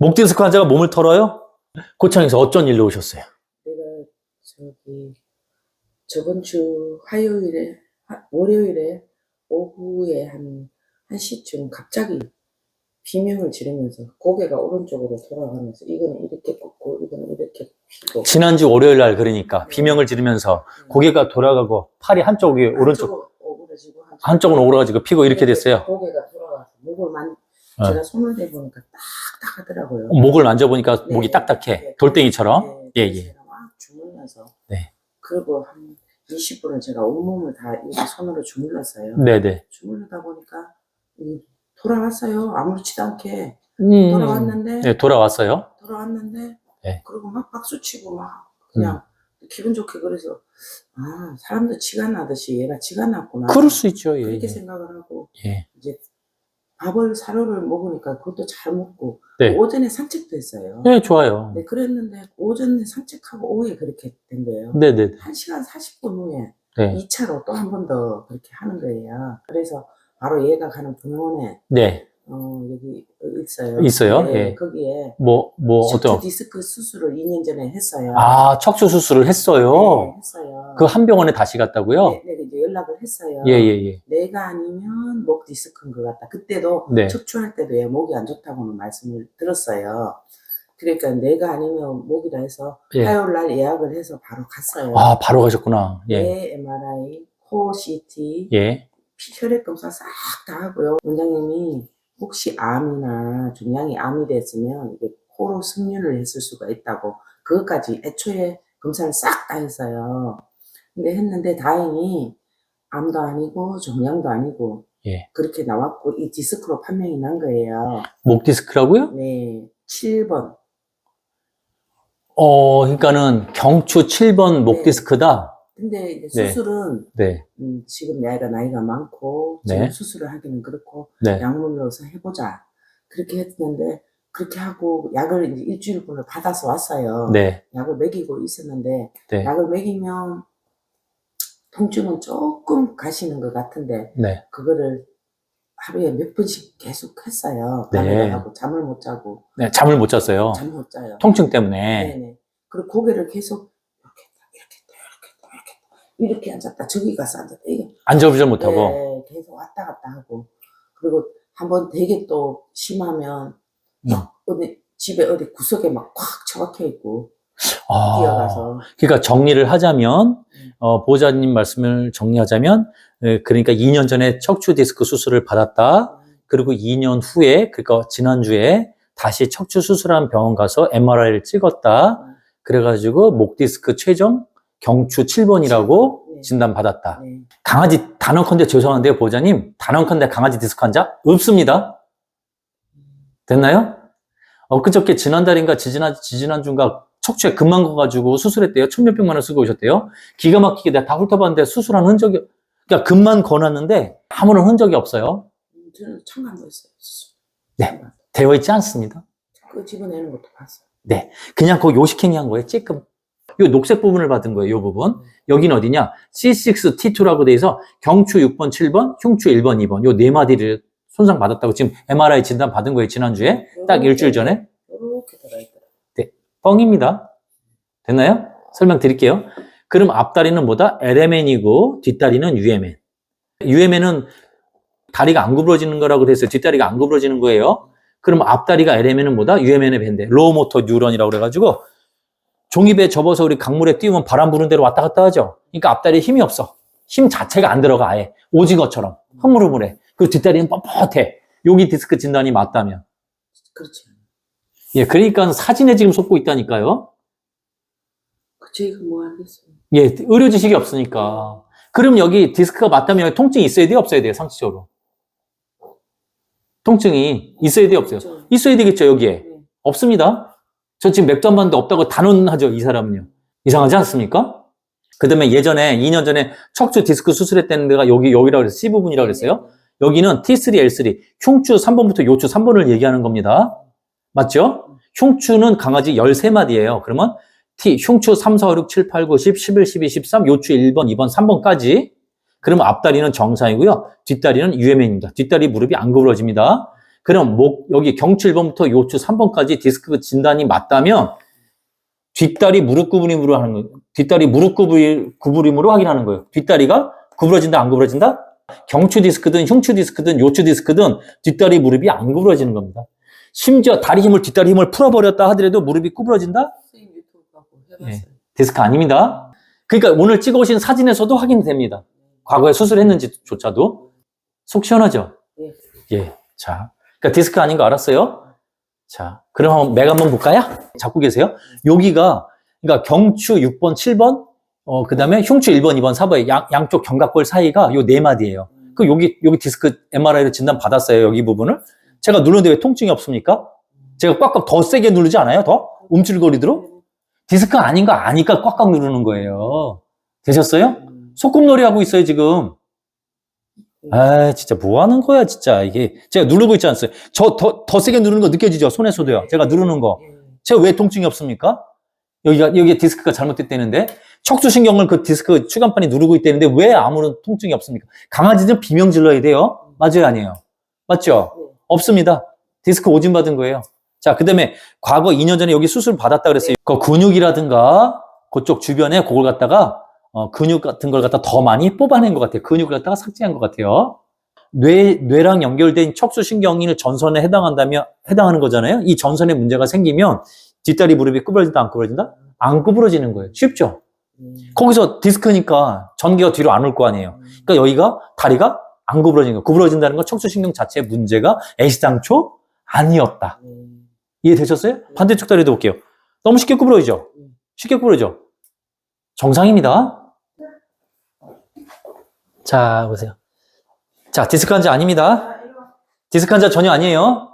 목 디스크 환자가 몸을 털어요? 고창에서 어쩐 일로 오셨어요? 내가 저기 저번 주 화요일에 화- 월요일에 오후에 한 1시쯤 갑자기 비명을 지르면서 고개가 오른쪽으로 돌아가면서 이거는 이렇게 꺾고 이거는 이렇게 피고 지난주 월요일 날 그러니까 비명을 지르면서 고개가 돌아가고 팔이 한쪽이 오른쪽 한쪽은 오그라지고 한쪽은 오그라지고 피고 이렇게 됐어요. 고개가. 제가 손을 대보니까 딱딱하더라고요. 목을 만져보니까 네. 목이 딱딱해. 네. 돌덩이처럼. 예, 예, 예. 예. 제가 막 주물러서 네. 그리고 한 20분을 제가 온몸을 다 이렇게 손으로 주물렀어요. 네네. 주물르다 보니까 이 돌아왔어요. 아무렇지도 않게 음. 돌아왔는데 네, 돌아왔어요. 돌아왔는데 네. 그리고 막 박수 치고 막 그냥 음. 기분 좋게 그래서 아 사람도 지가 나듯이 얘가 지가 났구나. 그럴 수 있죠. 예. 그렇게 예. 생각을 하고 예. 이제 밥을 사료를 먹으니까 그것도 잘 먹고 네. 오전에 산책도 했어요. 네, 좋아요. 네, 그랬는데 오전에 산책하고 오후에 그렇게 된 거예요. 네 네. 1시간 40분 후에 네. 2차로 또 한 번 더 그렇게 하는 거예요. 그래서 바로 얘가 가는 병원에 네. 어, 여기 있어요. 있어요? 네, 예. 거기에 뭐, 뭐, 척추 어떤. 디스크 수술을 2년 전에 했어요. 아, 척수 수술을 네, 했어요. 했어요. 그 한 병원에 다시 갔다고요? 네, 네, 연락을 했어요. 예, 예, 예. 내가 아니면 목 디스크인 것 같다. 그때도 네. 척추할 때도 얘 목이 안 좋다고는 말씀을 들었어요. 그러니까 내가 아니면 목이라 해서 예. 화요일 날 예약을 해서 바로 갔어요. 아, 바로 가셨구나. 예. 뇌 MRI, 코 CT, 예. 피- 혈액 검사 싹 다 하고요. 원장님이 혹시 암이나 종양이 암이 됐으면 이게 코로 승윤을 했을 수가 있다고 그것까지 애초에 검사를 싹 다 했어요. 근데 했는데 다행히 암도 아니고 종양도 아니고 예. 그렇게 나왔고 이 디스크로 판명이 난 거예요. 목 디스크라고요? 네, 7번. 어, 그러니까는 경추 7번 목 네. 디스크다. 근데 이제 네. 수술은 네. 음, 지금 내가 나이가 많고 네. 지금 수술을 하기는 그렇고 네. 약물 넣어서 해보자. 그렇게 했는데, 그렇게 하고 약을 이제 일주일분을 받아서 왔어요. 네. 약을 먹이고 있었는데, 네. 약을 먹이면 통증은 조금 가시는 것 같은데, 네. 그거를 하루에 몇 번씩 계속 했어요. 네. 가고 잠을 못 자고, 네. 잠을 못 잤어요. 잠 못 자요. 통증 때문에. 네네. 그리고 고개를 계속 이렇게 이렇게 이렇게 이렇게. 이렇게 앉았다, 저기 가서 앉았다. 이게 앉아보질 못하고. 네, 계속 왔다 갔다 하고 그리고 한번 되게 또 심하면 음. 막 어디 집에 어디 구석에 막꽉 처박혀 있고 아. 뛰어가서 그러니까 정리를 하자면, 음. 어, 보호자님 말씀을 정리하자면, 에, 그러니까 2년 전에 척추 디스크 수술을 받았다. 그리고 2년 후에, 그러니까 지난주에 다시 척추 수술한 병원 가서 MRI를 찍었다. 음. 그래가지고 목 디스크 최종 경추 7번이라고 네. 진단 받았다. 네. 강아지 단언컨대 죄송한데요, 보호자님. 단언컨대 강아지 디스크 환자 없습니다. 됐나요? 엊그저께 지난달인가 지지난, 지지난주인가 척추에 금만 가가지고 수술했대요. 천몇백만 원 쓰고 오셨대요. 기가 막히게 내가 다 훑어봤는데 수술한 흔적이, 그러니까 금만 거놨는데 아무런 흔적이 없어요. 음, 저는 청간도 했어요. 수술. 네. 되어 있지 않습니다. 그 집어내는 것도 봤어요. 그냥 그 요식행위 한 거예요. 찔끔. 요 녹색 부분을 받은 거예요. 요 부분. 여기는 어디냐? C6, T2라고 돼 있어 경추 6번, 7번, 흉추 1번, 2번. 요 네 마디를 손상 받았다고 지금 MRI 진단 받은 거예요. 지난주에. 딱 일주일 전에. 이렇게 들어있더라고요. 뻥입니다. 됐나요? 설명드릴게요. 그럼 앞다리는 뭐다? LMN이고 뒷다리는 UMN. UMN은 다리가 안 구부러지는 거라고 됐어요. 뒷다리가 안 구부러지는 거예요. 그럼 앞다리가 LMN은 뭐다? UMN의 배인데 로우 모터 뉴런이라고 그래가지고 종이배 접어서 우리 강물에 띄우면 바람 부는 대로 왔다 갔다 하죠. 그러니까 앞다리에 힘이 없어. 힘 자체가 안 들어가 아예. 오징어처럼 흐물흐물해. 그리고 뒷다리는 뻣뻣해. 여기 디스크 진단이 맞다면. 그렇죠. 예, 그러니까 사진에 지금 속고 있다니까요. 그 저희가 뭐 하겠어요. 예, 의료 지식이 없으니까. 그럼 여기 디스크가 맞다면 여기 통증이 있어야 돼요, 없어야 돼요, 상식적으로? 통증이 있어야 돼요, 없어요? 그렇죠. 있어야 되겠죠, 여기에. 네. 없습니다. 저 지금 맥주 한 번도 없다고 단언하죠, 이 사람은요. 이상하지 않습니까? 그 다음에 예전에, 2년 전에 척추 디스크 수술했다는 데가 여기, 여기라고 그랬어요. C 부분이라고 그랬어요. 여기는 T3, L3, 흉추 3번부터 요추 3번을 얘기하는 겁니다. 맞죠? 흉추는 강아지 13마디예요. 그러면 T, 흉추 3, 4, 5, 6, 7, 8, 9, 10, 11, 12, 13, 요추 1번, 2번, 3번까지. 그러면 앞다리는 정상이고요. 뒷다리는 UMN입니다. 뒷다리 무릎이 안 구부러집니다. 그럼 목, 여기 경추 1번부터 요추 3번까지 디스크 진단이 맞다면 뒷다리 무릎 구부림으로 하는 거예요. 뒷다리 무릎 구부림으로 확인하는 거예요. 뒷다리가 구부러진다, 안 구부러진다? 경추 디스크든 흉추 디스크든 요추 디스크든 뒷다리 무릎이 안 구부러지는 겁니다. 심지어 다리 힘을, 뒷다리 힘을 풀어버렸다 하더라도 무릎이 구부러진다? 선생님 유튜브 하고 해봤어요. 디스크 아닙니다. 그러니까 오늘 찍어오신 사진에서도 확인됩니다. 과거에 수술했는지조차도 속 시원하죠? 네. 예. 자, 그러니까 디스크 아닌 거 알았어요? 자, 그럼 한번 맥 한번 볼까요? 잡고 계세요. 여기가 그러니까 경추 6번, 7번, 어 그 다음에 흉추 1번, 2번, 4번의 양, 양쪽 견갑골 사이가 요 네 마디예요. 음. 그 여기 여기 디스크 MRI로 진단 받았어요. 여기 부분을 제가 누르는데 왜 통증이 없습니까? 제가 꽉꽉 더 세게 누르지 않아요? 더 움찔거리도록 디스크 아닌 거 아니까 꽉꽉 누르는 거예요. 되셨어요? 음. 소꿉놀이 하고 있어요 지금. 아 진짜 뭐 하는 거야 진짜 이게 제가 누르고 있지 않았어요. 저더 더 세게 누르는 거 느껴지죠 손에서도요. 제가 누르는 거. 예. 제가 왜 통증이 없습니까? 여기가 여기에 디스크가 잘못됐다는데 척추신경을 그 디스크 추간판이 누르고 있다는데 왜 아무런 통증이 없습니까? 강아지는 비명 질러야 돼요. 맞아요, 아니에요? 맞죠? 네. 없습니다. 디스크 오진 받은 거예요. 자, 그 다음에 과거 2년 전에 여기 수술 받았다 그랬어요. 그 근육이라든가 그쪽 주변에 그걸 갖다가 어, 근육 같은 걸 갖다 더 많이 뽑아낸 것 같아요. 근육을 갖다가 삭제한 것 같아요. 뇌, 뇌랑 연결된 척수신경이 전선에 해당한다면, 해당하는 거잖아요. 이 전선에 문제가 생기면 뒷다리 무릎이 구부러진다, 안 구부러진다? 안 구부러지는 거예요. 쉽죠? 음. 거기서 디스크니까 전기가 뒤로 안 올 거 아니에요. 그러니까 여기가 다리가 안 구부러지는 거. 구부러진다는 건 척추신경 자체의 문제가 애시당초 아니었다. 음. 이해되셨어요? 반대쪽 다리도 볼게요. 너무 쉽게 구부러지죠? 쉽게 구부러져. 정상입니다. 자, 보세요. 자, 디스크 환자 아닙니다. 디스크 환자 전혀 아니에요.